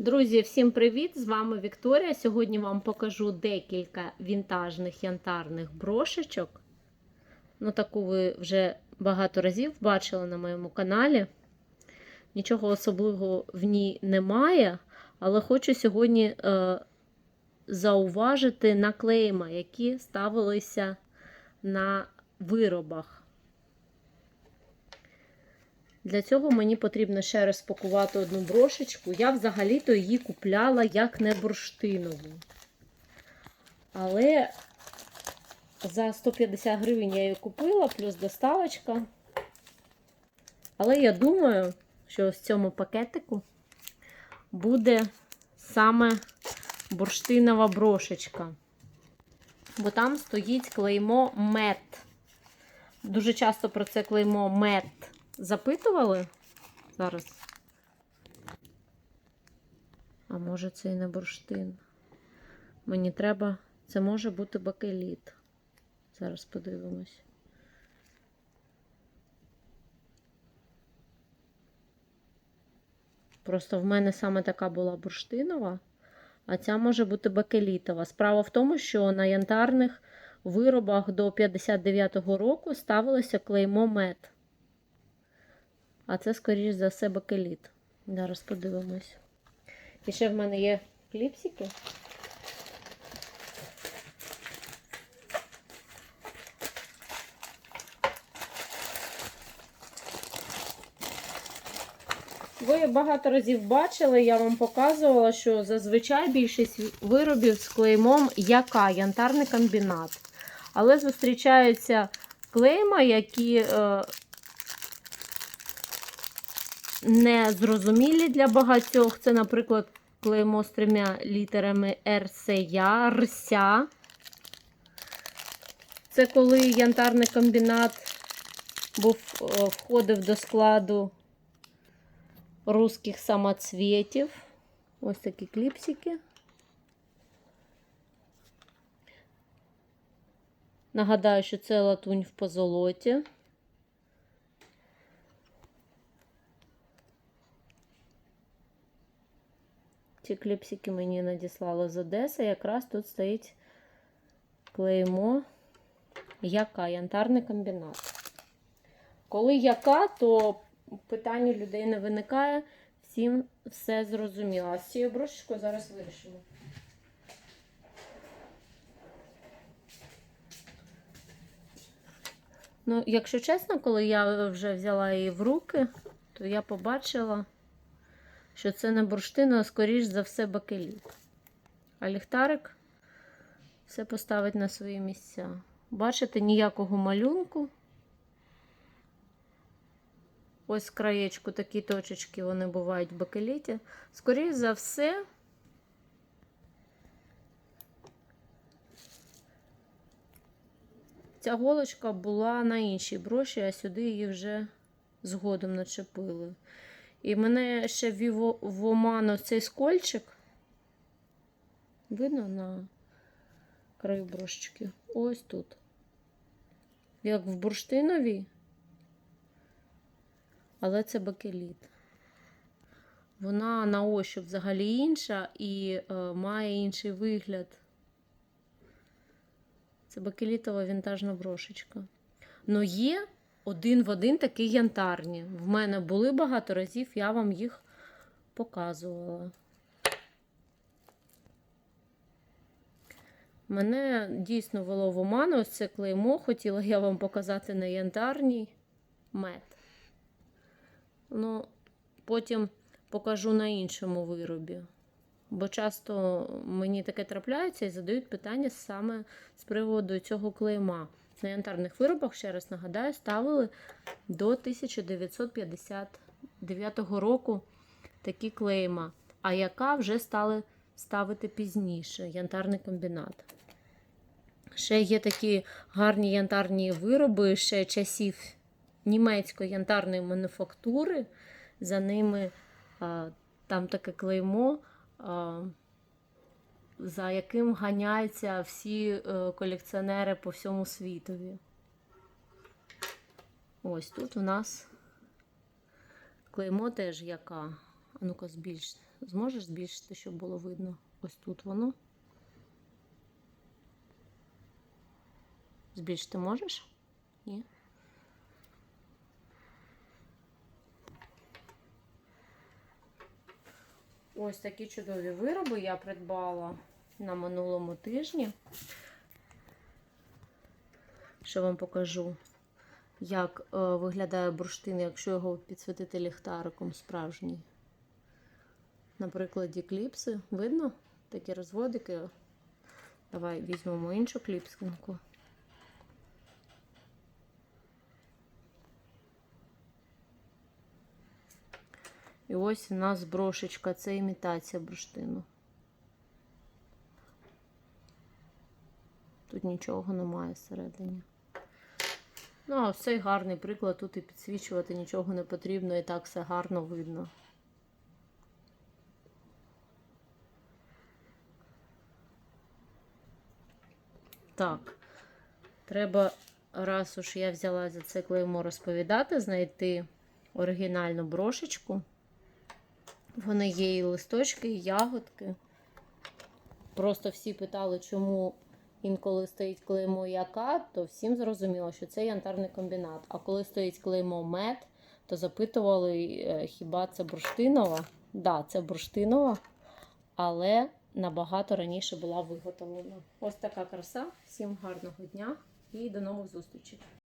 Друзі, всім привіт! З вами Вікторія. Сьогодні вам покажу декілька вінтажних янтарних брошечок. Ну, таку ви вже багато разів бачили на моєму каналі. Нічого особливого в ній немає, але хочу сьогодні е, зауважити наклейма, які ставилися на виробах. Для цього мені потрібно ще розпакувати одну брошечку. Я взагалі-то її купляла як не бурштинову. Але за 150 гривень я її купила, плюс доставочка. Але я думаю, що в цьому пакетику буде саме бурштинова брошечка. Бо там стоїть клеймо мед. Дуже часто про це клеймо мед запитували зараз. А може це і не бурштин. Мені треба. Це може бути бакеліт. Зараз подивимось. Просто в мене саме така була бурштинова, а ця може бути бакелітова. Справа в тому, що на янтарних виробах до 59-го року ставилося клеймо мед. А це, скоріш за все, бакеліт. Зараз подивимось. І ще в мене є кліпсики. Ви багато разів бачили, я вам показувала, що зазвичай більшість виробів з клеймом яка янтарний комбінат. Але зустрічаються клейма, які е, не зрозумілі для багатьох. Це, наприклад, клеймо з трьома літерами РСЯ, РСЯ. Це коли янтарний комбінат був, входив до складу русських самоцвітів. Ось такі кліпсики. Нагадаю, що це латунь в позолоті. Ці кліпсики мені надіслали з Одеси. Якраз тут стоїть клеймо яка янтарний комбінат. Коли яка, то питання людей не виникає, всім все зрозуміло. З цією брошечкою зараз вирішимо. Ну, якщо чесно, коли я вже взяла її в руки, то я побачила, що це не бурштин, а скоріш за все бакеліт. А ліхтарик все поставить на свої місця. Бачите, ніякого малюнку. Ось краєчку такі точечки вони бувають в бакеліті. Скоріше за все, ця голочка була на іншій броші, а сюди її вже згодом начепили. І мене ще ввів в оману цей скольчик. Видно на краю брошечки? Ось тут. Як в бурштиновій але це бакеліт. Вона на ощуп взагалі інша і е, має інший вигляд. Це бакелітова вінтажна брошечка. Ну є один в один такі янтарні. В мене були багато разів, я вам їх показувала. Мене дійсно вело в оману ось це клеймо. Хотіла я вам показати на янтарній мед. Ну, потім покажу на іншому виробі. Бо часто мені таке трапляється і задають питання саме з приводу цього клейма. На янтарних виробах, ще раз нагадаю, ставили до 1959 року такі клейма, а яка вже стали ставити пізніше янтарний комбінат. Ще є такі гарні янтарні вироби ще часів німецької янтарної мануфактури. За ними а, там таке клеймо, а, за яким ганяються всі а, колекціонери по всьому світові. Ось тут у нас клеймо теж яка. А ну-ка збільш, зможеш збільшити, щоб було видно? Ось тут воно. Збільшити можеш? Ні. Ось такі чудові вироби я придбала на минулому тижні. Що вам покажу, як е, виглядає бурштин, якщо його підсвітити ліхтариком справжній. На прикладі кліпси. Видно такі розводики? Давай візьмемо іншу кліпсинку. І ось у нас брошечка, це імітація бурштину. Тут нічого немає всередині. Ну, а цей гарний приклад, тут і підсвічувати нічого не потрібно, і так все гарно видно. Так, треба, раз уж я взяла за це клеймо розповідати, знайти оригінальну брошечку. Вони є і листочки, і ягодки. Просто всі питали, чому інколи стоїть клеймо яка, то всім зрозуміло, що це янтарний комбінат. А коли стоїть клеймо мед, то запитували, е, хіба це бурштинова? Так, да, це бурштинова, але набагато раніше була виготовлена. Ось така краса. Всім гарного дня і до нових зустрічей.